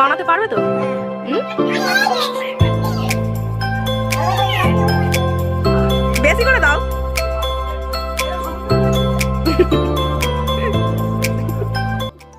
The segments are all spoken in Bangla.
বানাতে পারবে তো? বেশি করে দাও।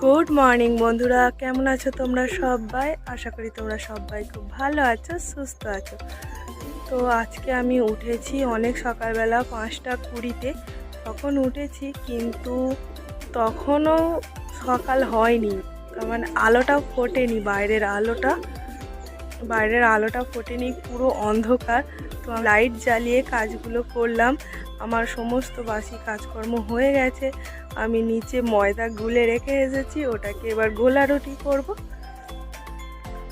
গুড মর্নিং বন্ধুরা। কেমন আছো তোমরা সবাই? আশা করি তোমরা সবাই খুব ভালো আছো, সুস্থ আছো। তো আজকে আমি উঠেছি অনেক সকালবেলা পাঁচটা কুড়িতে। তখন উঠেছি কিন্তু তখনও সকাল হয়নি। মানে আলোটাও ফোটেনি, বাইরের আলোটা বাইরের আলোটা ফোটেনি, পুরো অন্ধকার। তো লাইট জ্বালিয়ে কাজগুলো করলাম। আমার সমস্ত বাসি কাজকর্ম হয়ে গেছে। আমি নিচে ময়দা গুলে রেখে এসেছি, ওটাকে এবার গোলা রুটি করব।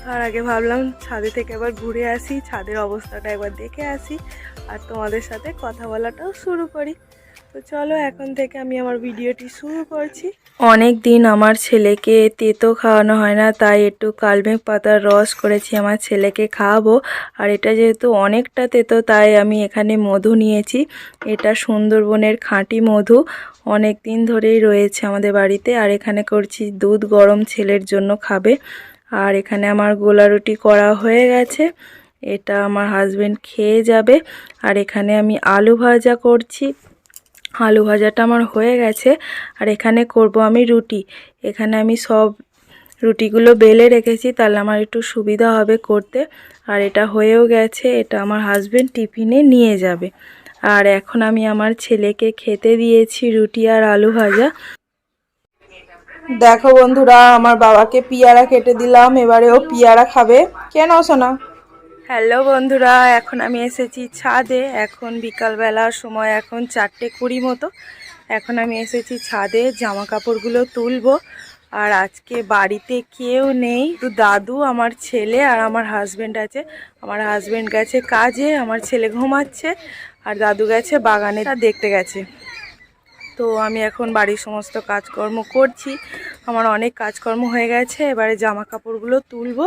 তার আগে ভাবলাম ছাদে থেকে এবার ঘুরে আসি, ছাদের অবস্থাটা একবার দেখে আসি, আর তোমাদের সাথে কথা বলাটাও শুরু করি। তো চলো এখন থেকে আমি আমার ভিডিওটি শুরু করছি। অনেক দিন আমার ছেলেকে তেতো খাওয়ানো হয় না, তাই একটু কালমেঘ পাতার রস করেছি আমার ছেলেকে খাওয়াবো। আর এটা যেহেতু অনেকটা তেতো, তাই আমি এখানে মধু নিয়েছি। এটা সুন্দরবনের খাঁটি মধু অনেক দিন ধরেই রয়েছে আমাদের বাড়িতে। আর এখানে করছি দুধ গরম ছেলের জন্য খাবে। আর এখানে আমার গোলা রুটি করা হয়ে গেছে। এটা আমার হাজবেন্ড খেয়ে যাবে। আর এখানে আমি আলু ভাজা করছি। আলু ভাজাটা আমার হয়ে গেছে। আর এখানে করব আমি রুটি। এখানে আমি সব রুটিগুলো বেলে রেখেছি, তাহলে আমার একটু সুবিধা হবে করতে। আর এটা হয়েও গেছে, এটা আমার হাজবেন্ড টিফিনে নিয়ে যাবে। আর এখন আমি আমার ছেলেকে খেতে দিয়েছি রুটি আর আলু ভাজা। দেখো বন্ধুরা, আমার বাবাকে পিয়ারা কেটে দিলাম, এবারে ও পিয়ারা খাবে। কেন শোনা হ্যালো বন্ধুরা, এখন আমি এসেছি ছাদে। এখন বিকালবেলার সময় এখন চারটে কুড়ি মতো। এখন আমি এসেছি ছাদে জামা কাপড়গুলো তুলবো। আর আজকে বাড়িতে কেউ নেই, শুধু দাদু, আমার ছেলে আর আমার হাজব্যান্ড আছে। আমার হাজবেন্ড গেছে কাজে, আমার ছেলে ঘুমাচ্ছে আর দাদু গেছে বাগানে। তা দেখতে গেছে। তো আমি এখন বাড়ির সমস্ত কাজকর্ম করছি। আমার অনেক কাজকর্ম হয়ে গেছে, এবারে জামা কাপড়গুলো তুলবো।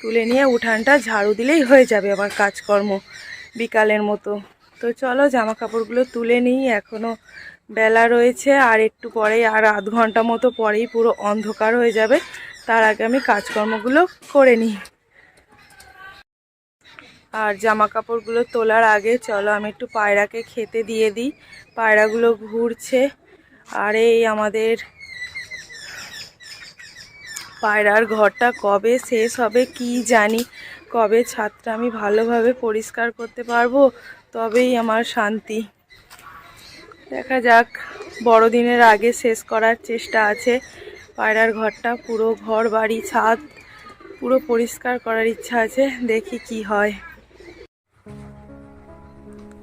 তুলে নিয়ে উঠানটা ঝাড়ু দিলেই হয়ে যাবে আমার কাজকর্ম বিকালের মতো। তো চলো জামা কাপড়গুলো তুলে নিই এখনও বেলা রয়েছে, আর একটু পরেই, আর আধ ঘণ্টা মতো পরেই পুরো অন্ধকার হয়ে যাবে। তার আগে আমি কাজকর্মগুলো করে নিই। আর জামা কাপড়গুলো তোলার আগে চলো আমি একটু পায়রাকে খেতে দিয়ে দিই। পায়রাগুলো ঘুরছে আর এই আমাদের পায়রার ঘরটা কবে শেষ হবে কি জানি, কবে ছাদটা আমি ভালোভাবে পরিষ্কার করতে পারব তবেই আমার শান্তি। দেখা যাক, বড়দিনের আগে শেষ করার চেষ্টা আছে। পায়রার ঘরটা পুরো ঘর বাড়ি ছাদ পুরো পরিষ্কার করার ইচ্ছা আছে, দেখি কি হয়।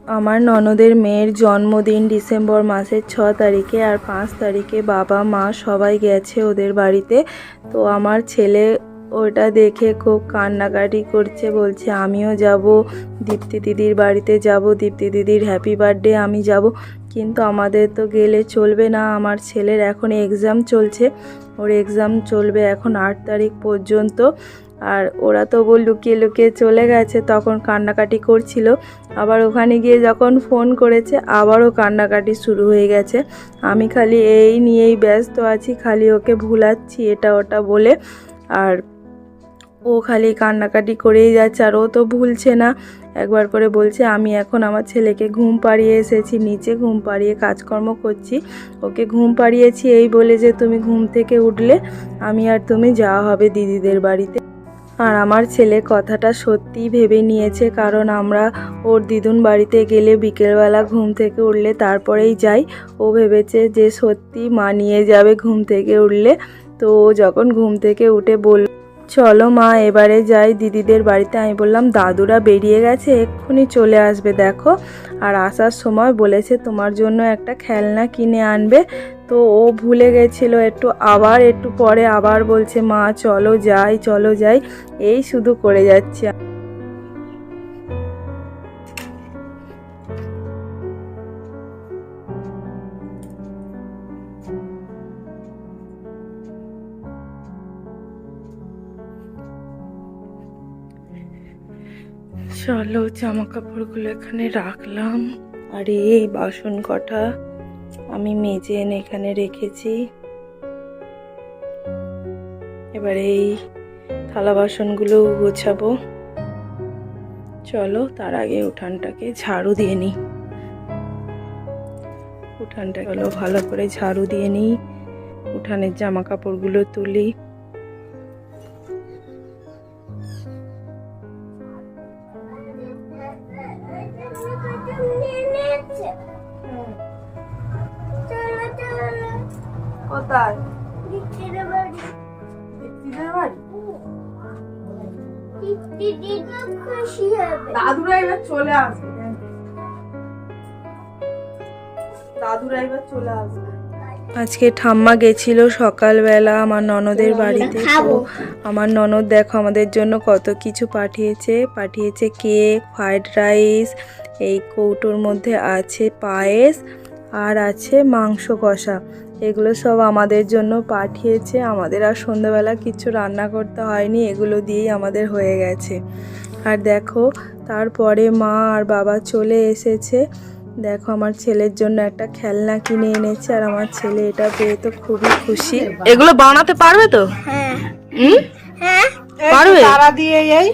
আমার ননদের মেয়ের জন্মদিন ডিসেম্বর মাসের ছ তারিখে আর পাঁচ তারিখে বাবা, মা সবাই গেছে ওদের বাড়িতে। তো আমার ছেলে ওটা দেখে খুব কান্নাকাটি করছে, বলছে, আমিও যাব, দীপ্তি দিদির বাড়িতে যাব, দীপ্তি দিদির হ্যাপি বার্থডে আমি যাব। কিন্তু আমাদের তো গেলে চলবে না, আমার ছেলের এখন এক্সাম চলছে। ওর এক্সাম চলবে এখন আট তারিখ পর্যন্ত। আর ওরা তো বল লুকিয়ে লুকিয়ে চলে গেছে, তখন কান্নাকাটি করছিল। আবার ওখানে গিয়ে যখন ফোন করেছে, আবারও কান্নাকাটি শুরু হয়ে গেছে। আমি খালি এই নিয়েই ব্যস্ত আছি, খালি ওকে ভুলাচ্ছি, এটা ওটা বলে। আর ও খালি কান্নাকাটি করেই যাচ্ছে, আর ও তো ভুলছে না। একবার করে বলছে, আমি এখন আমার ছেলেকে ঘুম পাড়িয়ে এসেছি, নিচে ঘুম পাড়িয়ে কাজকর্ম করছি। ওকে ঘুম পাড়িয়েছি, এই বলে যে, তুমি ঘুম থেকে উঠলে আমি আর তুমি যাওয়া হবে দিদিদের বাড়িতে। আর আমার ছেলে কথাটা সত্যিই ভেবে নিয়েছে, কারণ আমরা ওর দিদুন বাড়িতে গেলে বিকেলবেলা ঘুম থেকে উঠলে তারপরেই যাই। ও ভেবেছে যে সত্যি মা নিয়ে যাবে ঘুম থেকে উঠলে। তো ও যখন ঘুম থেকে উঠে বলল, চলো মা, এবারে যাই দিদিদের বাড়িতে। আমি বললাম, দাদুরা বেরিয়ে গেছে, এক্ষুনি চলে আসবে, দেখো। আর আসার সময় বলেছে, তোমার জন্য একটা খেলনা কিনে আনবে। তো ও ভুলে গেছিল একটু, আবার একটু পরে আবার বলছে, মা, চলো যাই চলো যাই। এই শুধু করে যাচ্ছে। চলো জামা কাপড়গুলো এখানে রাখলাম। আর, এই বাসন কটা। আমি মেজে এনে এখানে রেখেছি। এবার এই থালা বাসনগুলো গোছাবো। চলো, তার আগে উঠানটাকে ঝাড়ু দিয়ে নিই। উঠানটা চলো, ভালো করে ঝাড়ু দিয়ে নিই। উঠানের জামা কাপড়গুলো তুলি। দাদুরা এবার চলে আসবে। দাদুরা এবার চলে আসবে। আজকে ঠাম্মা গেছিল সকালবেলা আমার ননদের বাড়িতে। তো আমার ননদ দেখো আমাদের জন্য কত কিছু পাঠিয়েছে। পাঠিয়েছে কেক ফ্রাইড রাইস এই কৌটোর মধ্যে আছে পায়েস আর আছে মাংস কষা। এগুলো সব আমাদের জন্য পাঠিয়েছে। আমাদের আর সন্ধ্যাবেলা কিছু রান্না করতে হয়নি এগুলো দিয়েই আমাদের হয়ে গেছে। আর দেখো তারপরে মা আর বাবা চলে এসেছে। দেখো আমার ছেলের জন্য একটা খেলনা কিনে এনেছে আর আমার ছেলে এটা পেয়ে তো খুবই খুশি। এগুলো বানাতে পারবে তো? পারবে? তারা দিয়ে এই।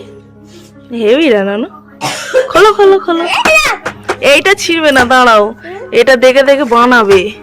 হেভি রান্না খোলো খোলো খোলো। এইটা ছিড়বে না দাঁড়াও। এটা দেখে দেখে বানাবে।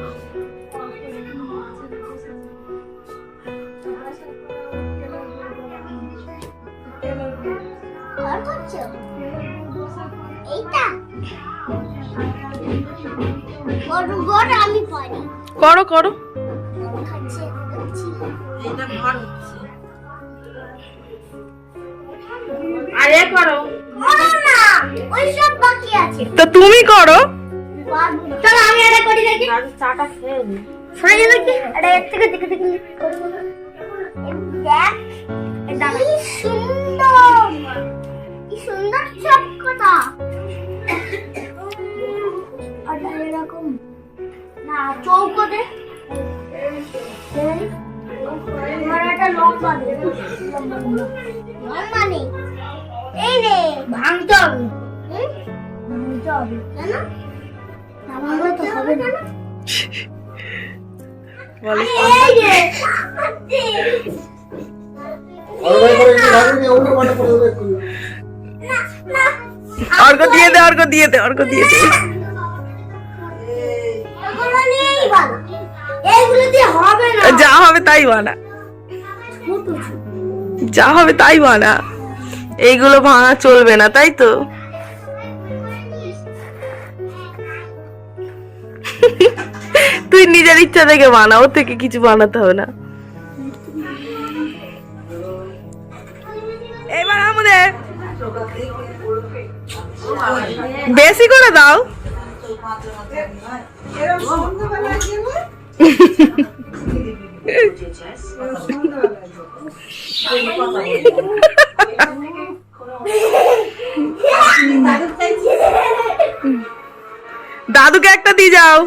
করো করো। আরে করো। বড় না ওইসব বাকি আছে। তো তুমি করো। চলো আমি এটা করি দেখি। চাটা খেয়ে নি। শোনা যাবে কি? এটা এর থেকে দেখে দেখে। করব না। এই দেখ এটা এই ভাঙতে হবে। ভাঙতে হবে। কেন? না ভাঙলে তো হবে না। বলে এই অর্ঘ দিয়ে দে অর্ঘ দিয়ে দে অর্ঘ দিয়ে দে। এগুলো নিয়েই বানা। এইগুলো দিয়ে হবে না। যা হবে তাই বানা। যা হবে তাই বানা। এইগুলো ভাঙা চলবে না তাই তো? তুই নিজের ইচ্ছা থেকে বানা ওর থেকে কিছু বানাতে হবে না। এবার আমাদের বেশি করে দাও। দাদুকে একটা দিয়ে যাও